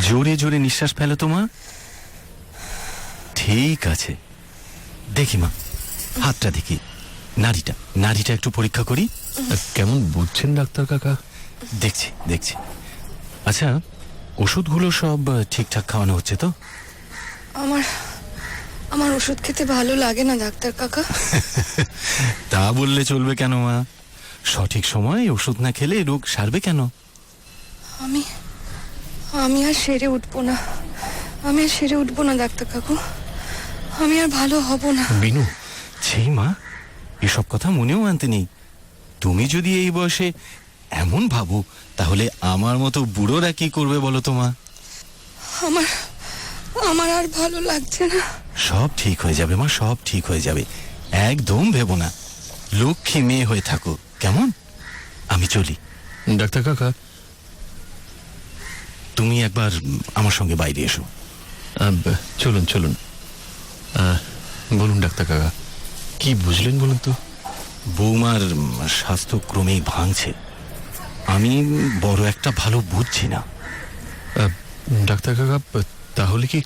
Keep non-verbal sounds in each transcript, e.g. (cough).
জোরে জোরে নিঃশ্বাস ফেলো তো মা। ঠিক আছে। দেখি মা। হাতটা দেখি। নাড়িটা। নাড়িটা একটু পরীক্ষা করি। কেমন বুঝছেন ডাক্তার কাকা? দেখছি দেখছি। আচ্ছা ওষুধগুলো সব ঠিকঠাক খাওয়ানো হচ্ছে তো? আমার আমার ওষুধ খেতে ভালো লাগে না ডাক্তার কাকা। (laughs) তা বললে চলবে কেন মা? সঠিক সময় ওষুধ না খেলে রোগ সারবে কেন? আমি আমি আর সেরে উঠবো না। আমি আর সেরে উঠবো না ডাক্তার কাকু। আমি আর ভালো হব না। বিনু সেই মা এসব কথা মনেও আনতে নেই। তুমি যদি এই বয়সে এমন ভাবো তাহলে আমার মতো বুড়োরা কি করবে বলো তো মা? আমার আমার আর ভালো লাগছে না। সব ঠিক হয়ে যাবে মা সব ঠিক হয়ে যাবে। একদম ভেবো না। লক্ষ্মী মেয়ে হয়ে থাকো। কেমন? আমি চলি। ডাক্তার কাকা তুমি একবার আমার সঙ্গে বাইরে এসো। চলুন চলুন। বলুন ডাক্তার কাকা। কি বুঝলেন বলুন তো? বৌমার স্বাস্থ্য ক্রমেই ভাঙছে। আমি বড় একটা ভালো বুঝছি না। ডাক্তার কাকা তাহলে কি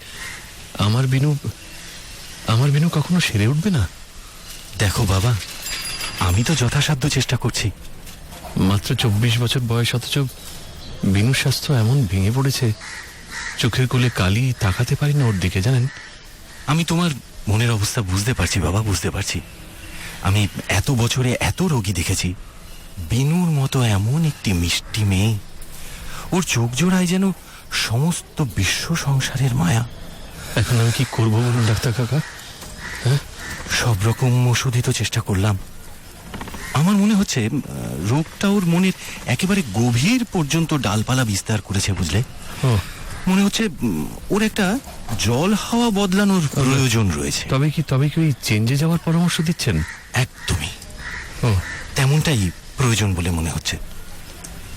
আমার বিনু আমার বিনু কখনো সেরে উঠবে না? দেখো বাবা আমি তো যথাসাধ্য চেষ্টা করছি। মাত্র চব্বিশ বছর বয়স অথচ বিনুর স্বাস্থ্য এমন ভেঙে পড়েছে চোখের কোলে কালি তাকাতে পারি না ওর দিকে জানেন? আমি তোমার মনের অবস্থা বুঝতে পারছি বাবা বুঝতে পারছি। আমি এত বছরে এত রোগী দেখেছি বিনুর মতো এমন একটি মিষ্টি মেয়ে। ওর চোখ জোড়ায় যেন সমস্ত বিশ্ব সংসারের মায়া। এখন আমি কি করব বলুন ডাক্তার কাকা? হ্যাঁ? সব রকম ওষুধই তো চেষ্টা করলাম। আমার মনে হচ্ছে রোগটা ওর মনের একেবারে গভীর পর্যন্ত ডালপালা বিস্তার করেছে বুঝলে? ও। মনে হচ্ছে ওর একটা জল হাওয়া বদলানোর প্রয়োজন রয়েছে। তবে কি তবে কি ওই চেঞ্জে যাওয়ার পরামর্শ দিচ্ছেন? একদমই। ও। তেমনটাই প্রয়োজন বলে মনে হচ্ছে।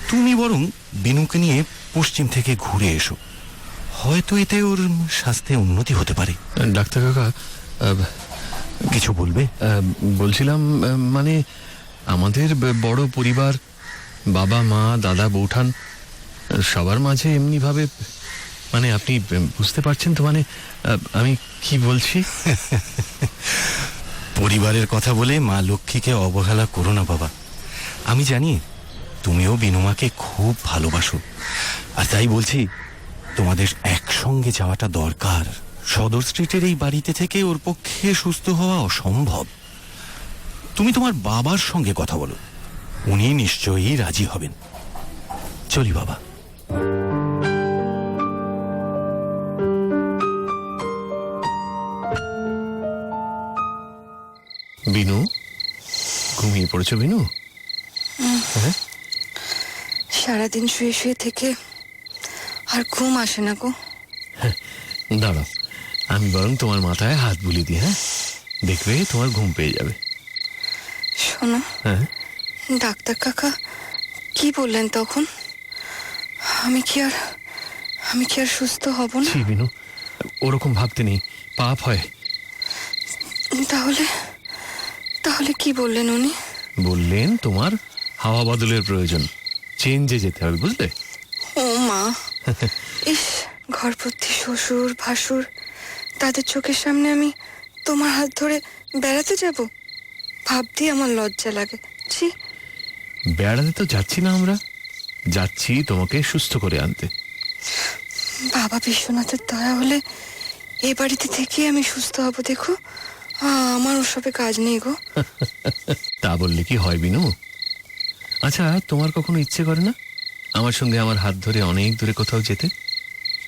তুমি বরং বিনুকে নিয়ে পশ্চিম থেকে ঘুরে এসো। হয়তো এতে ওর স্বাস্থ্যে উন্নতি হতে পারে। ডাক্তার কাকা কিছু বলবে? বলছিলাম মানে আমাদের বড় পরিবার, বাবা, মা, দাদা বৌঠান সবার মাঝে এমনিভাবে মানে আপনি বুঝতে পারছেন তো মানে আমি কি বলছি? (laughs) পরিবারের কথা বলে মা লক্ষ্মীকে অবহেলা করো না, বাবা। আমি জানি তুমিও বিনুমাকে খুব ভালোবাসো। আর তাই বলছি, তোমাদের একসঙ্গে যাওয়াটা দরকার। সদর স্ট্রিটের এই বাড়িতে থেকে ওর পক্ষে সুস্থ হওয়া অসম্ভব। তুমি তোমার বাবার সঙ্গে কথা বলো। উনি নিশ্চয়ই রাজি হবেন। চলি বাবা। বিনু? ঘুমিয়ে পড়েছো বিনু? হ্যাঁ সারাদিন শুয়ে শুয়ে থেকে আর ঘুম আসে না গো। দাঁড়াও। আমি বরং তোমার মাথায় হাত বুলিয়ে দিই হ্যাঁ? দেখবে তোমার ঘুম পেয়ে যাবে। শোনো হ্যাঁ। ডাক্তার কাকা কি বললেন তখন? আমি কি আর আমি কি আর সুস্থ হব না? ছি বিনু ওরকম ভাবতে নেই পাপ হয়। তাহলে তাহলে কি বললেন উনি? বললেন তোমার হাওয়া বদলের প্রয়োজন চেঞ্জে যেতে হবে বুঝলে? ও মা ইস ঘরপতি শ্বশুর ভাসুর তাদের চোখের সামনে আমি তোমার হাত ধরে বেড়াতে যাব? ভাবতেই আমার লজ্জা লাগে। ছি। বেড়াতে তো যাচ্ছি না আমরা। যাচ্ছি তোমাকে সুস্থ করে আনতে। বাবা বিশ্বনাথের দয়া হলে এ বাড়িতে থেকে আমি সুস্থ হব দেখো। আমার ওসবে কাজ নেই গো। তা বললে কি হয় বিনু? আচ্ছা তোমার কখনো ইচ্ছে করে না আমার সঙ্গে আমার হাত ধরে অনেক দূরে কোথাও যেতে?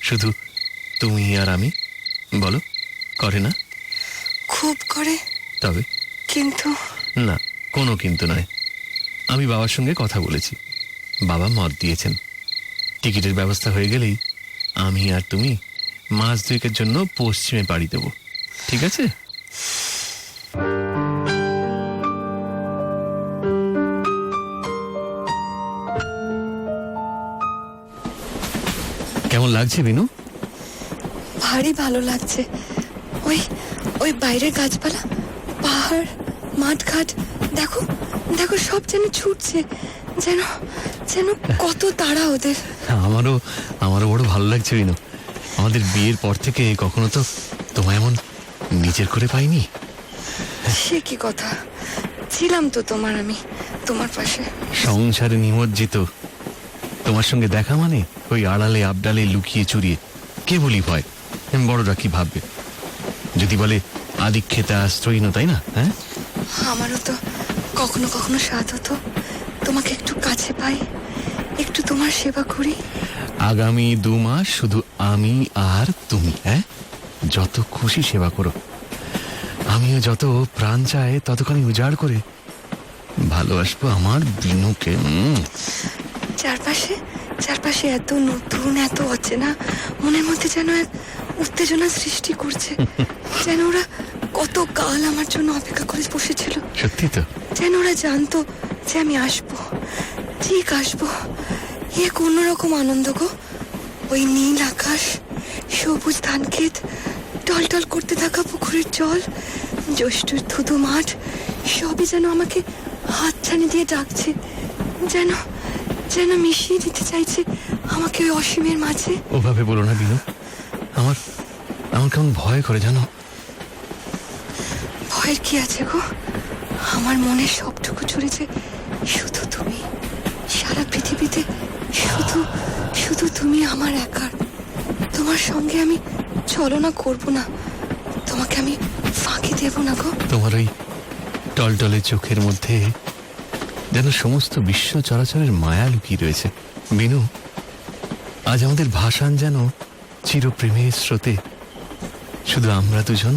শুধু তুমি আর আমি? বলো করে না? খুব করে। তবে? কিন্তু না কোনো কিন্তু নয়। আমি বাবার সঙ্গে কথা বলেছি। বাবা মত দিয়েছেন। টিকিটের ব্যবস্থা হয়ে গেলেই আমি আর তুমি মাস দুয়েকের জন্য পশ্চিমে পাড়ি দেব। ঠিক আছে? কেমন লাগছে বিনু? ভারী ভালো লাগছে। ওই ওই বাইরের গাছপালা পাহাড়। মাঠঘাট। দেখো দেখো সব যেন ছুটছে। যেন যেন কত তাড়া ওদের। আমারও আমারও বড় ভালো লাগছে বিনু আমাদের বিয়ের পর থেকে কখনো তো তোমায় এমন নিজের করে পাইনি। সে কি কথা? ছিলাম তো তোমার আমি তোমার পাশে। সংসারে নিমজ্জিত। তোমার সঙ্গে দেখা মানে ওই আড়ালে আবডালে লুকিয়ে চুরিয়ে। কে বলি ভয়? বড়রা কি ভাববে? যদি বলে আদিক্ষেতা আশ্রয়ীন তাই না? হ্যাঁ? আমারও তো কখনো কখনো স্বাদ হতো। তোমাকে একটু কাছে পাই একটু তোমার সেবা করি। আগামী দু মাস শুধু আমি আর তুমি হ্যাঁ? যত খুশি সেবা করো। আমিও যত প্রাণ চায় ততখানি উজাড় করে ভালোবাসবো আমার বিনুকে। চারপাশে চারপাশে এত নতুন এত অচেনা মনের মধ্যে যেন এক উত্তেজনা সৃষ্টি করছে। (laughs) যেন ওরা কত কাল আমার জন্য অপেক্ষা করে বসেছিল। সত্যি তো? যেন ওরা জানতো যে আমি আসব। ঠিক আসব। এক অন্যরকম আনন্দ গো। ওই নীল আকাশ সবুজ ধান ক্ষেত টলটল করতে থাকা পুকুরের জল জ্যৈষ্ঠর থুতু মাঠ সবই যেন আমাকে হাতছানি দিয়ে ডাকছে। যেন যেন মিশিয়ে দিতে চাইছে আমাকে ওই অসীমের মাঝে। ওভাবে বলো না বিনু। আমার আমার কেমন ভয় করে জানো? ভয়ের কি আছে গো? আমার মনে সবটুকু জুড়েছে শুধু তুমি, সারা পৃথিবীতে শুধু শুধু তুমি আমার একার। তোমার সঙ্গে আমি চলনা করব না, তোমাকে আমি ফাঁকি দেব না গো। তোমার ওই টলটলে চোখের মধ্যে যেন সমস্ত বিশ্ব চরাচরের মায়া লুকিয়ে রয়েছে। বিনু আজ আমাদের ভাষান যেন চিরপ্রেমের স্রোতে, শুধু আমরা দুজন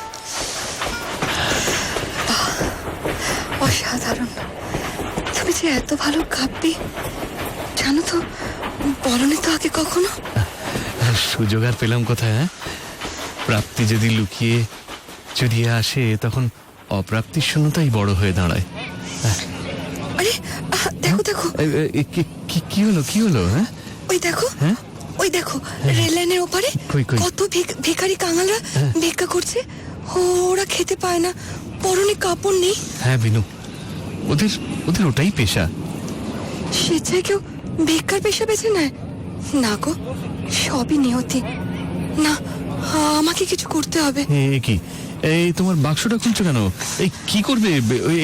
অসাধারণ। তুমি যে এত ভালো কাঁপবে জানো তো বলনি তো আগে কখনো? সুযোগ আর পেলাম কোথায় হ্যাঁ? প্রাপ্তি যদি লুকিয়ে যদি আসে তখন অপ্রাপ্তির শূন্যতাই বড় হয়ে দাঁড়ায়। আরে আহ, দেখো দেখো। কি- হলো কি হলো হ্যাঁ? ওই দেখো হ্যাঁ? ওই দেখো রেল লাইনের ওপারে? কত ভিখারি কাঙালরা হ্যাঁ। ভিক্ষা করছে। ওরা খেতে পায় না। পরনে কাপড় নেই। হ্যাঁ বিনু ওদের ওদের ওটাই পেশা। স্বেচ্ছায় কেউ ভিক্ষার পেশা বেছে নেয়? না গো সবই নিয়তি। না আমাকে কিছু করতে হবে। কি? এই তোমার বাক্সটা খুলছো কেন? এই কি করবে?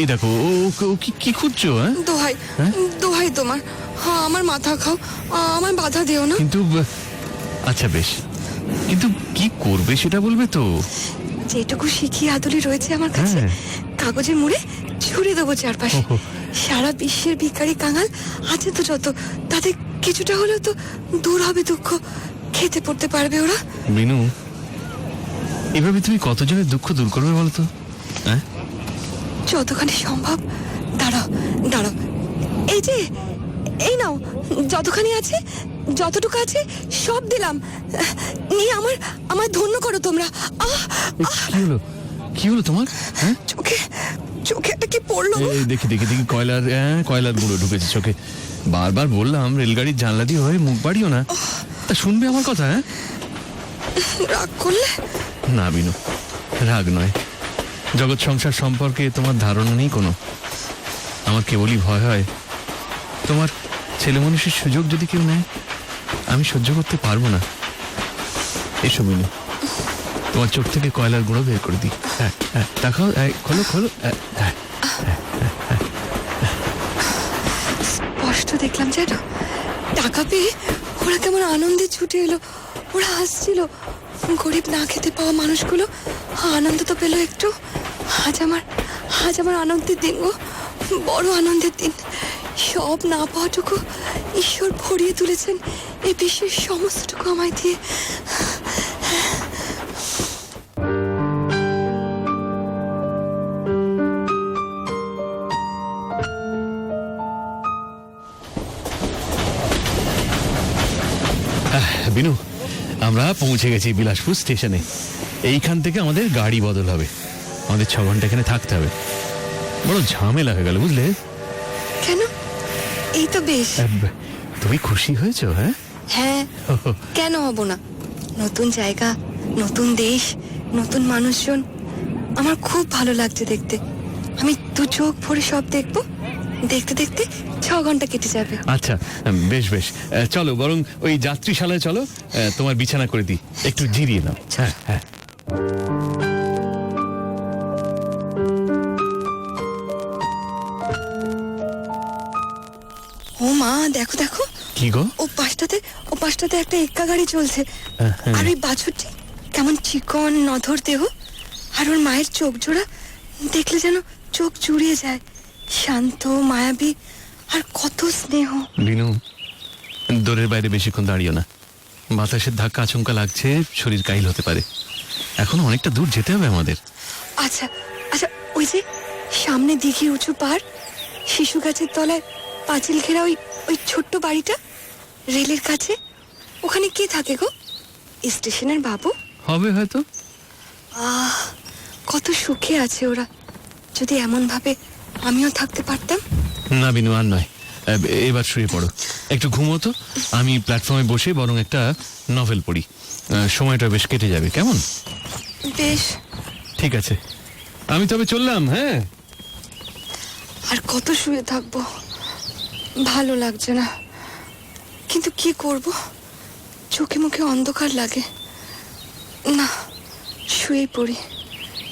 এই দেখো ও কি কি খুঁজছো হ্যাঁ? দোহাই হ্যাঁ? দোহাই তোমার। হ্যাঁ আমার মাথা খাও আমার বাধা দিও না। কিন্তু আচ্ছা বেশ। কিন্তু কি করবে সেটা বলবে তো? যেটুকু শিখি আদলি রয়েছে আমার কাছে হ্যাঁ। কাগজে মুড়ে ছুড়ে দেবো চারপাশে। সারা বিশ্বের ভিখারি কাঙাল আছে তো যত তাদের কিছুটা হলেও তো দূর হবে দুঃখ। খেতে পড়তে পারবে ওরা। বিনু এভাবে তুমি কতজনের দুঃখ দূর করবে বলতো হ্যাঁ? যতখানি সম্ভব। দাঁড়াও দাঁড়াও। এই যে এই নাও যতখানি আছে যতটুকু আছে সব দিলাম। নিয়ে আমার আমার ধন্য করো তোমরা। আহ। কি হলো? কি হলো তোমার? হ্যাঁ? চোখে চোখে একটা কি পড়ল? এই দেখি দেখি দেখি কয়লার হ্যাঁ কয়লার গুঁড়ো ঢুকেছে চোখে। বারবার বললাম রেলগাড়ির জানলা দিয়ে হয়ে মুখ বাড়িও না। তা শুনবে আমার কথা হ্যাঁ? রাগ করলে? না বিনু রাগ নয়। জগৎ সংসার সম্পর্কে তোমার ধারণা নেই কোনো। আমার কেবলই ভয় হয়। তোমার ছেলে মানুষের সুযোগ যদি কেউ নেয় আমি সহ্য করতে পারব না। এসো বিনু। তোমার চোখ থেকে কয়লার গুঁড়ো বের করে দিই। হ্যাঁ হ্যাঁ দেখাও খোলো খোলো হ্যাঁ, হ্যাঁ স্পষ্ট দেখলাম যেন টাকা পেয়ে ওরা কেমন আনন্দে ছুটে এলো। ওরা হাসছিল। গরিব না খেতে পাওয়া মানুষগুলো আনন্দ তো পেল একটু। আজ আমার আজ আমার আনন্দের দিন গো। বড় আনন্দের দিন। সব না পাওয়াটুকু ঈশ্বর ভরিয়ে তুলেছেন। এই বিশ্বের সমস্তটুকু আমায় দিয়ে। পৌঁছে গেছি বিলাসপুর স্টেশনে। এইখান থেকে আমাদের গাড়ি বদল হবে। আমাদের ছ ঘণ্টা এখানে থাকতে হবে। বড় ঝামেলা হয়ে গেল বুঝলে? কেন? এই তো বেশ। তুমি খুশি হয়েছো হ্যাঁ? হ্যাঁ। কেন হব না? নতুন জায়গা নতুন দেশ নতুন মানুষজন। আমার খুব ভালো লাগছে দেখতে। আমি দু চোখ ভরে সব দেখব। দেখতে দেখতে ছ ঘণ্টা কেটে যাবে। আচ্ছা বেশ বেশ। চলো বরং ওই যাত্রীশালায় চলো তোমার বিছানা করে দিই। একটু জিরিয়ে নাও। হ্যাঁ হ্যাঁ। ও মা দেখো দেখো। কি গো? ও পাশটাতে ও পাশটাতে একটা এক্কা গাড়ি চলছে। হ্যাঁ, হ্যাঁ। আর ওই বাছুরটি কেমন চিকন নধর দেহ। আর ওর মায়ের চোখ জোড়া দেখলে যেন চোখ জুড়িয়ে যায়। শান্ত মায়াবী আর কত স্নেহ। বিনু দোরের বাইরে বেশিক্ষণ দাঁড়িও না। বাতাসের ধাক্কা আচমকা লাগছে শরীর কাইল হতে পারে। এখনও অনেকটা দূর যেতে হবে আমাদের। আচ্ছা আচ্ছা ওই যে সামনে দিঘি উঁচু পার শিশু গাছের তলায় পাঁচিল ঘেরা ওই ওই ছোট্ট বাড়িটা রেলের কাছে ওখানে কে থাকে গো? স্টেশনের বাবু? হবে হয়তো। আহ কত সুখে আছে ওরা। যদি এমন ভাবে আমিও থাকতে পারতাম। না বিনু আর নয়। এবার শুয়ে পড়ো। একটু ঘুমো তো। আমি প্ল্যাটফর্মে বসে বরং একটা নভেল পড়ি। সময়টা বেশ কেটে যাবে কেমন? বেশ। ঠিক আছে। আমি তবে চললাম হ্যাঁ? আর কত শুয়ে থাকব? ভালো লাগছে না। কিন্তু কি করব? চোখে মুখে অন্ধকার লাগে। না শুয়ে পড়ি।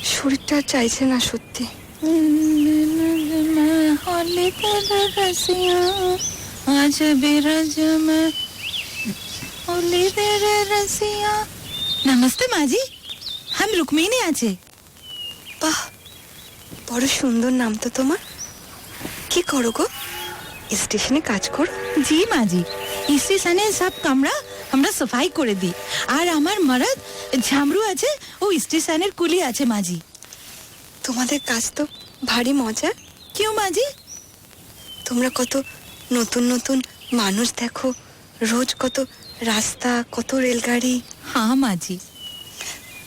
শরীরটা আর চাইছে না সত্যি। আজ বিরজ রসিয়া নমস্তে মাজি আমি রুকমিনী আছে বাহ বড় সুন্দর নাম তো তোমার কি করো গো স্টেশনে কাজ কর জি মাজি স্টেশনে সব কামরা আমরা সাফাই করে দিই আর আমার মারাত ঝামরু আছে ও স্টেশনের কুলি আছে মাজি তোমাদের কাজ তো ভারী মজা। কেউ মাঝি? তোমরা কত নতুন নতুন মানুষ দেখো। রোজ কত রাস্তা কত রেলগাড়ি। হ্যাঁ মাঝি।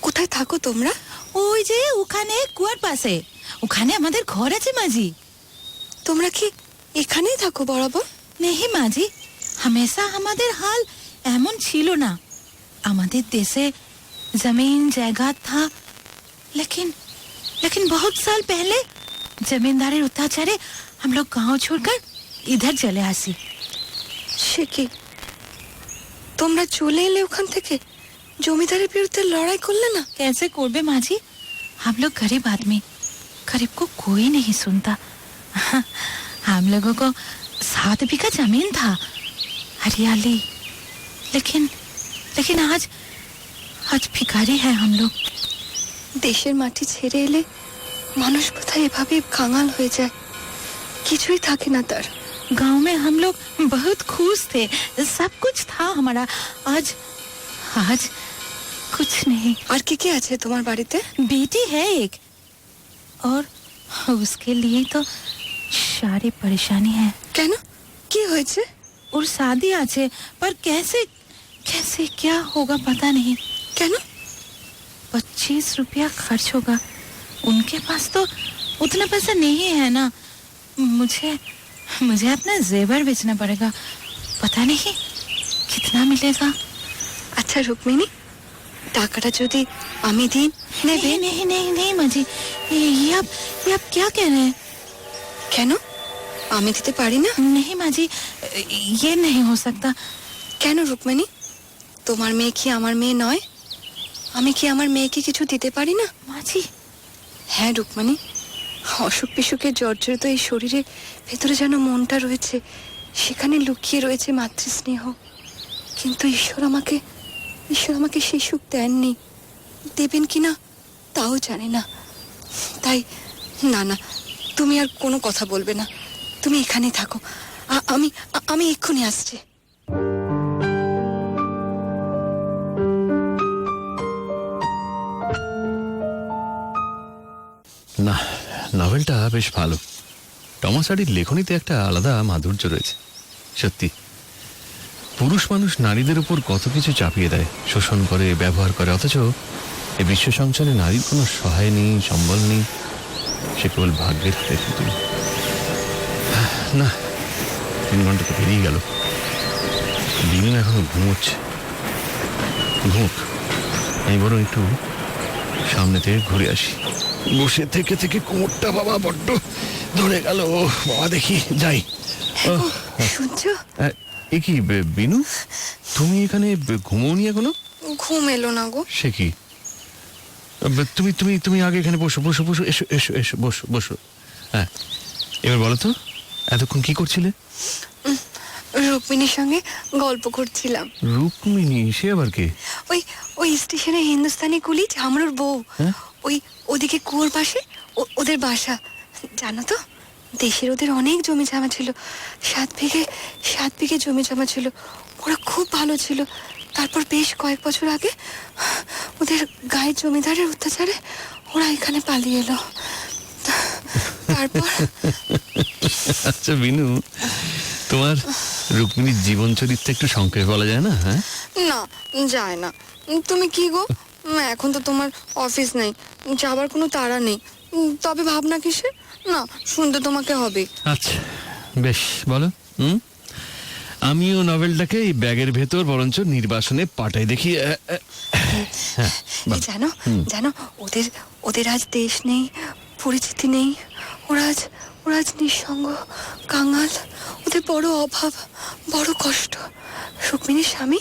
কোথায় থাকো তোমরা? ওই যে ওখানে কুয়ার পাশে। ওখানে আমাদের ঘর আছে মাঝি। তোমরা কি এখানেই থাকো বরাবর? নেহি মাঝি। হামেশা আমাদের হাল এমন ছিল না। আমাদের দেশে জমিন জায়গা থা লেকিন लेकिन बहुत साल पहले जमींदारी अत्याचारे हम लोग गांव छोड़कर इधर चले आसी সে কি তোমরা চলে এলে ওখান থেকে জমিদারের বিরুদ্ধে লড়াই করলে না कैसे कोरबे माँ जी हम लोग गरीब आदमी गरीब को कोई नहीं सुनता हम लोगों को सात बीघा जमीन था हरियाली लेकिन लेकिन आज आज भिखारी है हम लोग দেশের মাটি ছেড়ে এলে মানুষ কোথায় এভাবে কাঙাল হয়ে যায় কিছুই থাকে না তার गांव में हम लोग बहुत खुश थे सब कुछ था हमारा आज आज कुछ नहीं আর কে কে আছে তোমার বাড়িতে बेटी है एक और उसके लिए तो सारी परेशानी है কেন কি হয়েছে और शादी आछे पर कैसे कैसे क्या होगा पता नहीं কেন पच्चीस रुपया खर्च होगा उनके पास तो उतना पैसा नहीं है ना मुझे मुझे अपना जेवर बेचना पड़ेगा पता नहीं कितना मिलेगा আচ্ছা রুক্মিণী টাকাটা যদি আমি দিন নেবে नहीं नहीं नहीं नहीं माजी ये ये आप ये आप क्या कह रहे हैं কেন আমি দিতে পারি না नहीं माजी ये नहीं हो सकता কেন রুক্মিণী তোমার মেয়ে কি আমার মেয়ে নয় আমি কি আমার মেয়েকে কিছু দিতে পারি না? মাঝি। হ্যাঁ রুক্মিণী। অসুখ বিসুখে জর্জরিত এই শরীরে ভেতরে যেন মনটা রয়েছে সেখানে লুকিয়ে রয়েছে মাতৃস্নেহ। কিন্তু ঈশ্বর আমাকে ঈশ্বর আমাকে সেই সুখ দেননি। দেবেন কি না তাও জানি না। তাই না না তুমি আর কোনো কথা বলবে না। তুমি এখানেই থাকো। আমি আমি এক্ষুনি আসছি। নভেলটা বেশ ভালো। টমাস হার্ডির লেখনীতে একটা আলাদা মাধুর্য রয়েছে, সত্যি। পুরুষ মানুষ নারীদের উপর কত কিছু চাপিয়ে দেয়, শোষণ করে, ব্যবহার করে, অথচ এ বিশ্ব সংসারে নারীর কোনো সহায় নেই, সম্বল নেই, সে কেবল ভাগ্যের হাতে না, তিন ঘণ্টা তো পেরিয়ে গেল। বিনু এখনও ঘুমোচ্ছে। ঘুমুক। আমি বরং একটু সামনে থেকে ঘুরে আসি। বসে থেকে থেকে কোমরটা বাবা বড্ড ধরে গেল। বাবা দেখি যাই। শুনছো এ কি বিনু? তুমি এখানে ঘুমোওনি এখনও? ঘুম এলো না গো। সে কি? তুমি তুমি তুমি আগে এখানে বসো বসো বসো এসো এসো এসো বসো বসো। হ্যাঁ এবার বলো তো এতক্ষণ কি করছিলে? রুক্মিণীর সঙ্গে গল্প করছিলাম। রুক্মিণী সে আবার কে? ওই ওই স্টেশনে হিন্দুস্তানি কুলি ঝামরুর বউ। হ্যাঁ? ওই ওদিকে কুয়োর পাশে ওদের বাসা। জানো তো দেশের ওদের অনেক জমি জমা ছিল। সাত বিঘে সাত বিঘে জমি জমা ছিল। ওরা খুব ভালো ছিল। তারপর বেশ কয়েক বছর আগে ওদের গায়ের জমিদারের অত্যাচারে ওরা এখানে পালিয়ে এলো। তারপর আচ্ছা বিনু তোমার রুক্মিণীর জীবন চরিত্র একটু সংক্ষেপে বলা যায় না হ্যাঁ? না যায় না। তুমি কি গো? এখন তো তোমার অফিস নেই। যাবার কোনো তাড়া নেই। তবে ভাবনা কিসের? না শুনতে তোমাকে হবে। আচ্ছা বেশ বলো। হুম? আমিও নভেলটাকে এই ব্যাগের ভেতর বরঞ্চ নির্বাসনে পাঠাই দেখি হ্যাঁ। জানো জানো ওদের ওদের আজ দেশ নেই পরিচিতি নেই। ওরা আজ ওরা আজ নিঃসঙ্গ কাঙাল ওদের বড় অভাব বড় কষ্ট। রুক্মিণীর স্বামী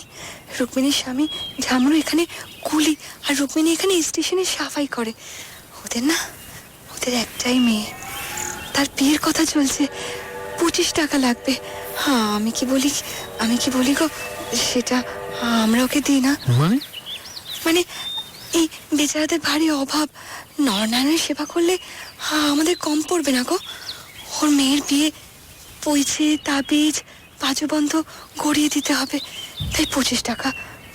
রুক্মিণীর স্বামী ঝামরু এখানে কুলি আর রুক্মিণী এখানে স্টেশনে সাফাই করে। ওদের না ওদের একটাই মেয়ে। তার বিয়ের কথা চলছে পঁচিশ টাকা লাগবে। হ্যাঁ আমি কি বলি আমি কি বলি গো সেটা আমরা ওকে দিই না। মানে? মানে এই বেচারাদের ভারী অভাব নরনারায়ণের সেবা করলে হা, আমাদের কম পড়বে না গো। ওর মেয়ের বিয়ে পইছে তাবিজ বাজুবন্ধ গড়িয়ে দিতে হবে। তাই পঁচিশ টাকা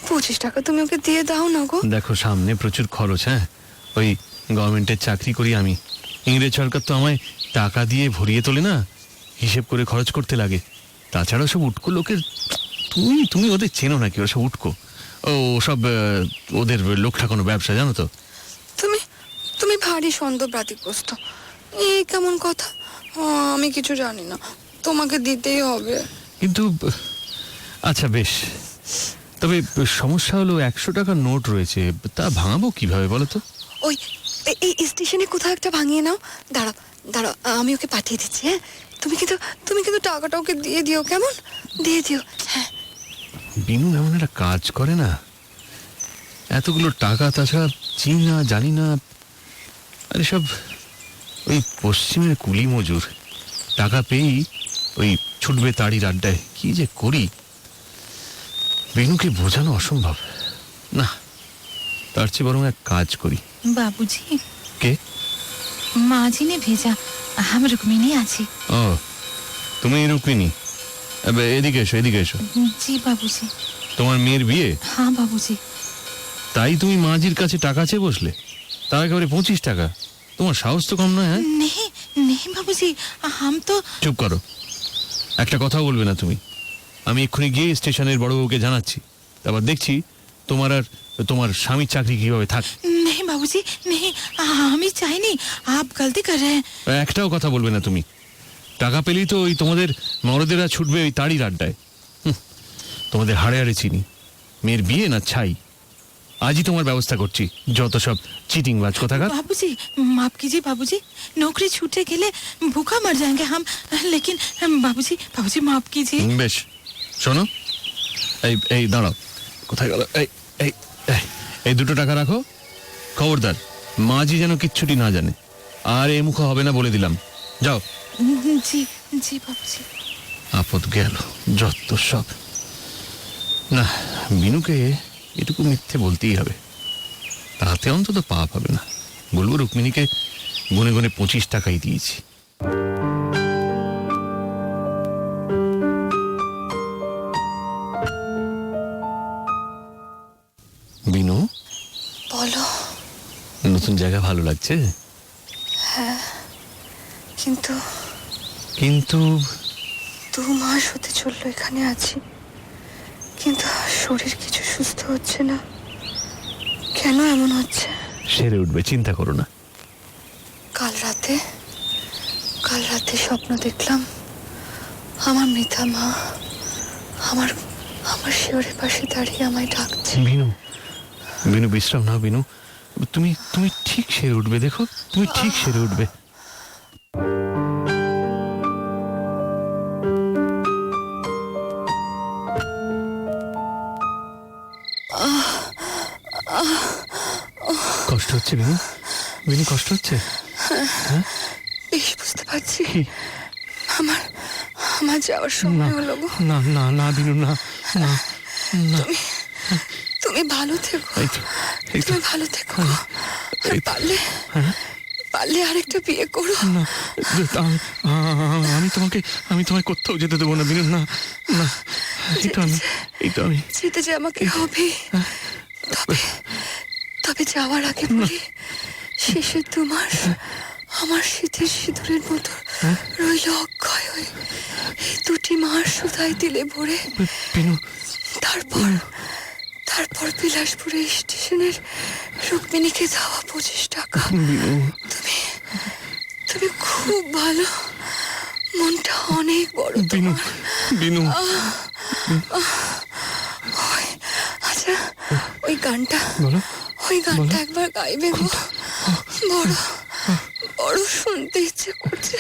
পঁচিশ টাকা তুমি ওকে দিয়ে দাও না গো। দেখো সামনে প্রচুর খরচ হ্যাঁ? ওই গভর্নমেন্টের চাকরি করি আমি। ইংরেজ সরকার তো আমায় টাকা দিয়ে ভরিয়ে তোলে না হিসেব করে খরচ করতে লাগে। তাছাড়া সব উটকো লোকের তুমি তুমি ওদের চেনো নাকি? ওরা সব উটকো। ও সব ওদের লোক ঠাকানো ব্যবসা জানো তো? তুমি তুমি ভারী সন্দেহব্রাতিগ্রস্ত এই কেমন কথা? আমি কিছু জানি না। তোমাকে দিতেই হবে। কিন্তু আচ্ছা বেশ। তবে সমস্যা হলো একশো টাকার নোট রয়েছে। তা ভাঙাবো কীভাবে বলো তো? ওই এই স্টেশনে কোথাও একটা ভাঙিয়ে নাও। দাঁড়াও দাঁড়াও আমি ওকে পাঠিয়ে দিচ্ছি হ্যাঁ? তুমি কিন্তু তুমি কিন্তু টাকাটা ওকে দিয়ে দিও কেমন? দিয়ে দিও হ্যাঁ। বিনু এমন একটা কাজ করে না। এতগুলো টাকা তাছাড়া চিনি না জানি না। আরে সব ওই পশ্চিমের কুলি মজুর। টাকা পেয়েই ওই ছুটবে তাড়ির আড্ডায়। কি যে করি? বেনুকে বোঝানো অসম্ভব। না তার চেয়ে বরং এক কাজ করি। বাবুজি। কে? মাঝিনে ভেজা। আমি রুকমিনি আছি। ও তুমি রুকমিনী এদিকে এসো এদিকে এসো। জি বাবুজি। তোমার মেয়ের বিয়ে? হ্যাঁ বাবুজি। তাই তুমি মাঝির কাছে টাকা চেয়ে বসলে? তার একেবারে পঁচিশ টাকা। তোমার সাহস তো কম নয় হ্যাঁ? নেই নেই বাবুজি আম তো চুপ করো। একটা কথা বলবে না তুমি। আমি এক্ষুনি গিয়ে স্টেশনের বড়বাবুকে জানাচ্ছি। তারপর দেখছি তোমার আর তোমার স্বামীর চাকরি কীভাবে থাক নেই বাবুজি নেই আমি চাইনি আপ গলতি কর রহে একটাও কথা বলবে না তুমি। টাকা পেলেই তো ওই তোমাদের মরদেরা ছুটবে ওই তাড়ির আড্ডায়। তোমাদের হাড়ে হাড়ে চিনি। মেয়ের বিয়ে না ছাই? আজই তোমার ব্যবস্থা করছি যত সব চিটিং বাজ কোথাকার बाबूजी माफ कीजिए बाबूजी नौकरी छूटे के लिए भूखा मर जाएंगे हम लेकिन बाबूजी बाबूजी माफ कीजिए হুম, বেশ শোনো এই এই দাঁড়াও কোথায় গেল এই এই এই, এই দুটো টাকা রাখো খবরদার মাঝি যেন কিচ্ছুটি না জানে আর এ মুখ হবে না বলে দিলাম যাও जी जी बाबूजी আপদ গেল যত সব না বিনুকে এটুকু মিথ্যে বলতেই হবে। তাতে অন্তত পাপ হবে না। বলব রুক্মিণীকে গুনে গুনে পঁচিশ টাকাই দিয়েছি। বিনু? বলো। নতুন জায়গা ভালো লাগছে? কিন্তু কিন্তু দু মাস হতে চলল এখানে আছি। কিন্তু শরীর কিছু সুস্থ হচ্ছে না। কেন এমন হচ্ছে? সেরে উঠবে চিন্তা করো না। কাল রাতে কাল রাতে স্বপ্ন দেখলাম আমার মৃতা মা আমার আমার শিওরের পাশে দাঁড়িয়ে আমায় ডাকছে। বিনু বিনু বিশ্রাম নাও বিনু। তুমি তুমি ঠিক সেরে উঠবে দেখো তুমি ঠিক সেরে উঠবে। হচ্ছে বিনু বিনু কষ্ট হচ্ছে? বেশ বুঝতে পারছি। আমার আমার যাওয়ার সময় হলো গো। না না না বিনু না না না। তুমি ভালো থেকো। এই তো এই তুমি ভালো থেকো পারলে হ্যাঁ? পারলে আরেকটা বিয়ে করো। না আমি আমি তোমাকে আমি তোমায় কোথাও যেতে দেবো না বিনু না না। এই তো আমি এই তো আমি। যেতে যে আমাকে হবে। তবে তবে যাওয়ার আগে বলি শেষে তোমার আমার শীতের সিঁদুরের মতো রইল অক্ষয় হয়ে। এই দুটি মার সুধাই দিলে ভরে। তারপর তারপর বিলাসপুরে স্টেশনের রুক্মিণীকে যাওয়া পঁচিশ টাকা। তুমি তুমি খুব ভালো। মনটা অনেক বড় বিনু বিনু। আচ্ছা ওই গানটা বলো। ওই গানটা একবার গাইবে গো। বড় বড় শুনতে ইচ্ছে করছে।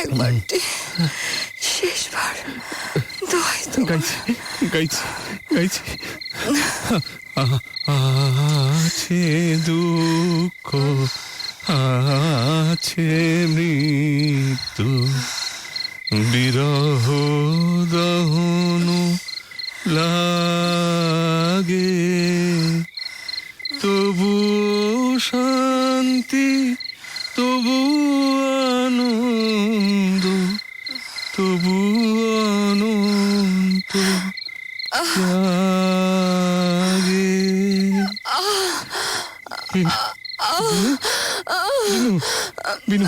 একবারটি শেষবার দোয়াই তো গাইছি গাইছি গাইছি। আছে দুঃখ আছে মৃত্যু বিরহ দহন লাগে তবু শান্তি তবু আনন্দ তবু অনন্ত লাগে। বিনু বিনু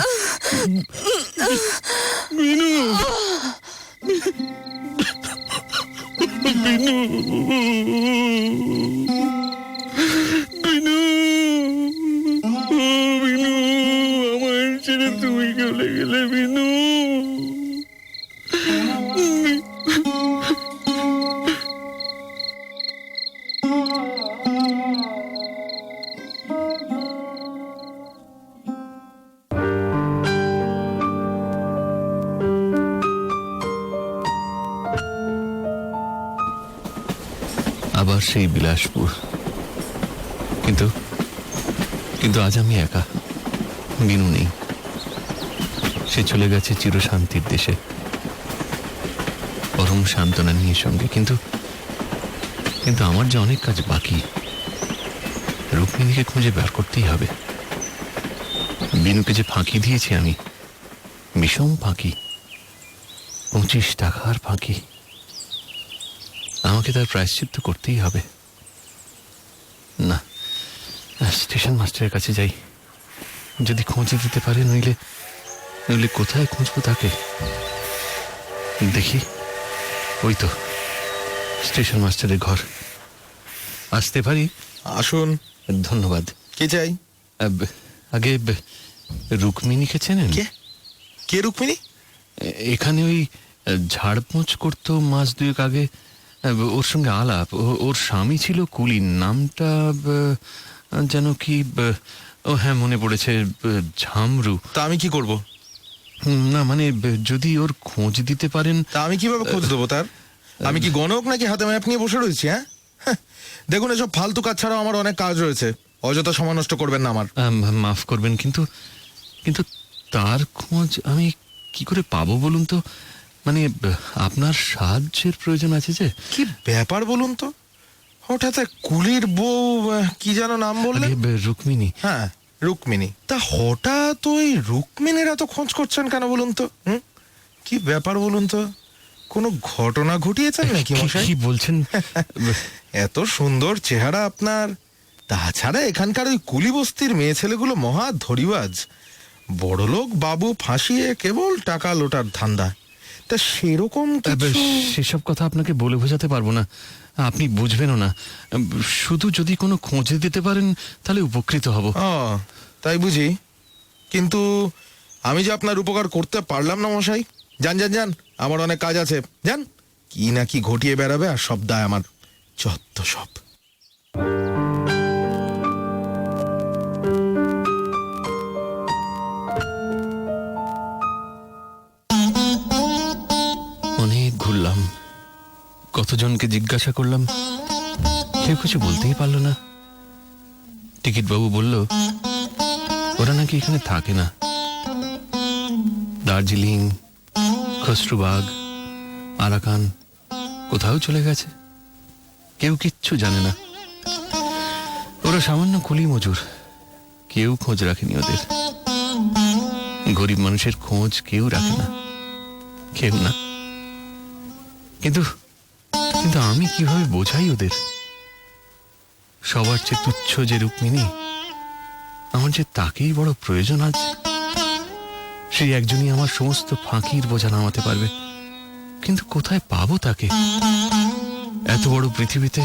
আবার সেই বিলাসপুর। কিন্তু কিন্তু আজ আমি একা। বিনু নেই। সে চলে গেছে চিরশান্তির দেশে। পরম সান্ত্বনা নিয়ে সঙ্গে। কিন্তু কিন্তু আমার যে অনেক কাজ বাকি, রুক্মিণীকে খুঁজে বের করতেই হবে। বিনুকে যে ফাঁকি দিয়েছি আমি, বিষম ফাঁকি, পঁচিশ টাকার ফাঁকি। আমাকে তার প্রায়শ্চিত্ত করতেই হবে। না স্টেশন মাস্টারের কাছে যাই। যদি খোঁজে দিতে পারে নইলে নইলে কোথায় খুঁজবো তাকে? দেখি। ওই তো স্টেশন মাস্টারের ঘর। আসতে পারি? আসুন। ধন্যবাদ। কে চাই? আগে রুক্মিণীকে চেনেন? কে? কে রুক্মিণী? এখানে ওই ঝাড়পোঁছ করতো মাস দুয়েক আগে। ওর সঙ্গে আলাপ। ওর স্বামী ছিল কুলিন। নামটা যেন কি ও হ্যাঁ মনে পড়েছে ঝামরু। তা আমি কি করব? না মানে যদি ওর খোঁজ দিতে পারেন তা আমি কীভাবে খোঁজ দেবো তার? আমি কি গণক নাকি হাতে ম্যাপ নিয়ে বসে রয়েছি হ্যাঁ? হ্যাঁ, দেখুন এসব ফালতু কাজ ছাড়াও আমার অনেক কাজ রয়েছে। অযথা সময় নষ্ট করবেন না আমার। মাফ করবেন কিন্তু কিন্তু তার খোঁজ আমি কি করে পাবো বলুন তো? মানে আপনার সাহায্যের প্রয়োজন আছে যে? কি ব্যাপার বলুন তো? হঠাৎ কুলির বউ কি যেন নাম বললেন? আগে রুক্মিণী। হ্যাঁ রুক্মিণী। তা হঠাৎ ওই রুক্মিণীর এত খোঁজ করছেন কেন বলুন তো? হুম? কি ব্যাপার বলুন তো? কোনো ঘটনা ঘটিয়েছেন নাকি কি- মশাই? কি বলছেন? (laughs) এত সুন্দর চেহারা আপনার। তাছাড়া এখানকার ওই কুলি বস্তির মেয়ে ছেলেগুলো মহা ধরিবাজ। বড়লোক বাবু ফাঁসিয়ে কেবল টাকা লোটার ধান্দা। তা সেরকম সেসব কথা আপনাকে বলে বোঝাতে পারব না। আপনি বুঝবেনও না। শুধু যদি কোনো খোঁজে দিতে পারেন তাহলে উপকৃত হব। তাই বুঝি। কিন্তু আমি যে আপনার উপকার করতে পারলাম না মশাই। যান যান যান আমার অনেক কাজ আছে। যান কি না কি ঘটিয়ে বেড়াবে আর সব দায় আমার। যত সব। কতজনকে জিজ্ঞাসা করলাম, কেউ কিছু বলতেই পারল না। টিকিট বাবু বলল, ওরা নাকি এখানে থাকে না। দার্জিলিং, খসরুবাগ, আরাকান, কোথাও চলে গেছে। কেউ কিচ্ছু জানে না। ওরা সামান্য কুলি মজুর কেউ খোঁজ রাখেনি ওদের। গরিব মানুষের খোঁজ কেউ রাখে না। কেউ না। কিন্তু কিন্তু আমি কীভাবে বোঝাই ওদের? সবার চেয়ে তুচ্ছ যে রুক্মিণী, আমার যে তাকেই বড় প্রয়োজন আজ, সেই একজনই আমার সমস্ত ফাঁকির বোঝা নামাতে পারবে। কিন্তু কোথায় পাবো তাকে? এত বড় পৃথিবীতে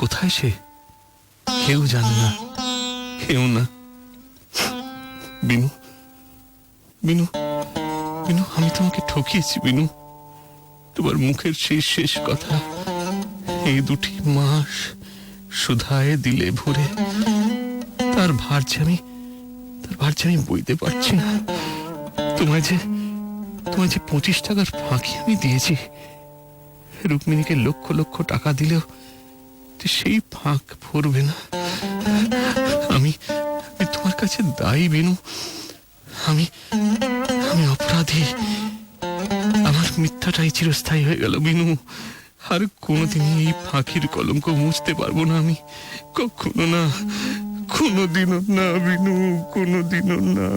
কোথায় সে? কেউ জানে না, কেউ না। বিনু বিনু বিনু, আমি তোমাকে ঠকিয়েছি, বিনু। তোমার মুখের শেষ শেষ কথা। এই দুটি মাস সুধায় দিলে ভরে। তার ভার যে আমি তার ভার যে আমি বইতে পারছি না। তোমায় যে তোমায় যে পঁচিশ টাকার ফাঁকি আমি দিয়েছি। রুক্মিণীকে লক্ষ লক্ষ টাকা দিলেও সেই ফাঁক ভরবে না। আমি তোমার কাছে দায়ী, বিনু। আমি আমি অপরাধী। মিথ্যাটাই চিরস্থায়ী হয়ে গেল, বিনু। আর কোনোদিনই এই ফাঁকির কলঙ্ক মুছতে পারব না আমি। কখনো না, কোনোদিনও না, বিনু, কোনোদিনও না।